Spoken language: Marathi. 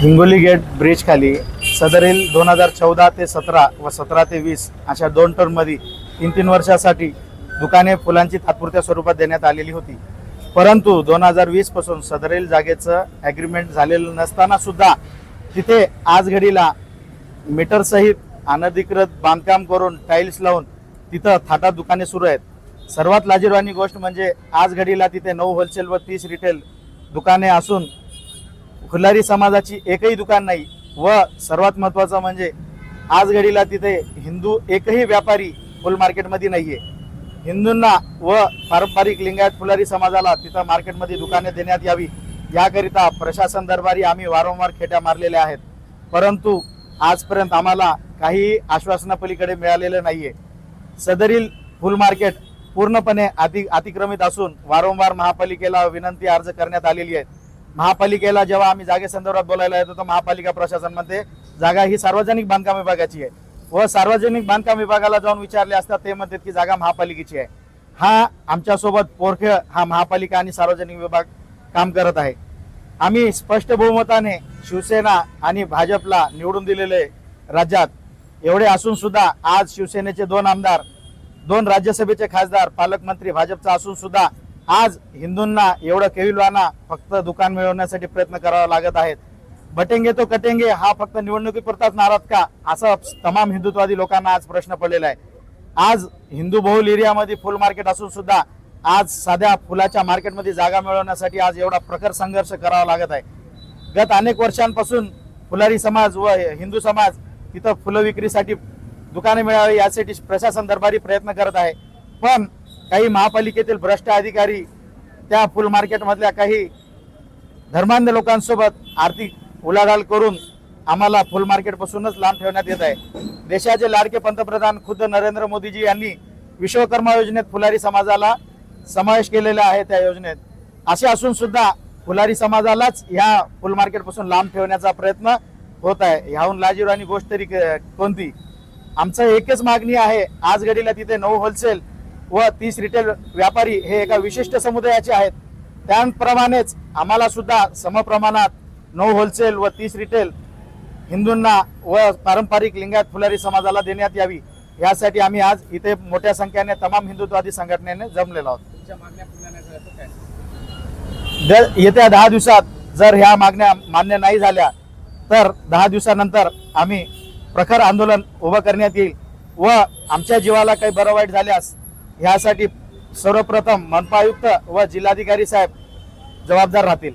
हिंगोली गेट ब्रिज खाली. सदरील दोन हजार चौदा ते सतरा व सतरा ते वीस अशा दोन टर्ममध्ये तीन तीन वर्षासाठी दुकाने फुलांची तात्पुरत्या स्वरूपात देण्यात आलेली होती. परंतु दोन हजार वीसपासून सदरेल जागेचं ॲग्रीमेंट झालेलं नसताना सुद्धा तिथे आज घडीला मीटरसहित अनधिकृत बांधकाम करून टाईल्स लावून तिथं थाटा दुकाने सुरू आहेत. सर्वात लाजीरवाणी गोष्ट म्हणजे आज घडीला तिथे नऊ होलसेल व तीस रिटेल दुकाने असून खुलारी समाजाची एकही दुकान नाही व सर्वात महत्त्वाचं म्हणजे आज घडीला तिथे हिंदू एकही व्यापारी फुल मार्केटमध्ये नाही आहे हिंदूंना व पारंपरिक लिंगायत फुलारी समाजाला तिथं मार्केटमध्ये दुकाने देण्यात यावी याकरिता प्रशासन दरबारी आम्ही वारंवार खेट्या मारलेल्या आहेत. परंतु आजपर्यंत आम्हाला काही आश्वासनापलीकडे मिळालेलं नाही आहे सदरील फुल मार्केट पूर्णपणे अति अतिक्रमित असून वारंवार महापालिकेला विनंती अर्ज करण्यात आलेली आहे. महापालिकेला जेव्हा आम्ही जागेसंदर्भात बोलायला येतो तर महापालिका प्रशासन म्हणते जागा ही सार्वजनिक बांधकाम विभागाची आहे. व सार्वजनिक बांधकाम विभागाला जाऊन विचारले असतात ते म्हणतात की जागा महापालिकेची आहे. हा आमच्यासोबत पोरखे हा महापालिका आणि सार्वजनिक विभाग काम करत आहे. आम्ही स्पष्ट बहुमताने शिवसेना आणि भाजपला निवडून दिलेले राज्यात एवढे असून सुद्धा आज शिवसेनेचे दोन आमदार दोन राज्यसभेचे खासदार पालकमंत्री भाजपचा असून सुद्धा आज हिंदूंना एवढं केविलवाना फक्त दुकान मिळवण्यासाठी प्रयत्न करावा लागत आहेत. बटेंगे तो कटेंगे हा फक्त निवडणुकीपुरताच नाराज का? असा तमाम हिंदुत्वादी लोकांना आज प्रश्न पडलेला आहे. आज हिंदू बहुल एरियामध्ये फुल मार्केट असून सुद्धा आज साध्या फुलाच्या मार्केटमध्ये जागा मिळवण्यासाठी आज एवढा प्रखर संघर्ष करावा लागत आहे. गत अनेक वर्षांपासून फुलारी समाज व हिंदू समाज तिथं फुलं विक्रीसाठी दुकाने मिळावी यासाठी प्रशासन दरबारी प्रयत्न करत आहे. पण काही महापालिकेतील भ्रष्ट अधिकारी त्या फुल मार्केटमधल्या काही धर्मांध लोकांसोबत आर्थिक उलाढाल करून आम्हाला फुल मार्केटपासूनच लांब ठेवण्यात येत आहे. देशाचे लाडके पंतप्रधान खुद्द नरेंद्र मोदीजी यांनी विश्वकर्मा योजनेत फुलारी समाजाला समावेश केलेला आहे त्या योजनेत. असे असून सुद्धा फुलारी समाजालाच ह्या फुल मार्केटपासून लांब ठेवण्याचा प्रयत्न होत आहे. ह्याहून लाजीरवाणी गोष्ट तरी कोणती? आमचं एकच मागणी आहे आज घडीला तिथे नऊ होलसेल व तीस रिटेल व्यापारी हे एका विशिष्ट समुदायाचे आहेत. त्याप्रमाणेच आम्हाला सुद्धा समप्रमाणात नऊ होलसेल व तीस रिटेल हिंदूंना व पारंपरिक लिंगायत फुलारी समाजाला देण्यात यावी. यासाठी आम्ही आज इथे मोठ्या संख्येने तमाम हिंदुत्वादी संघटनेने जमलेलो आहोत. येत्या दहा दिवसात जर ह्या मागण्या मान्य नाही झाल्या तर दहा दिवसानंतर आम्ही प्रखर आंदोलन उभं करण्यात येईल व आमच्या जीवाला काही बरं वाईट झाल्यास ह्यासाठी सर्वप्रथम मनपा आयुक्त व जिल्हाधिकारी साहेब जबाबदार राहतील.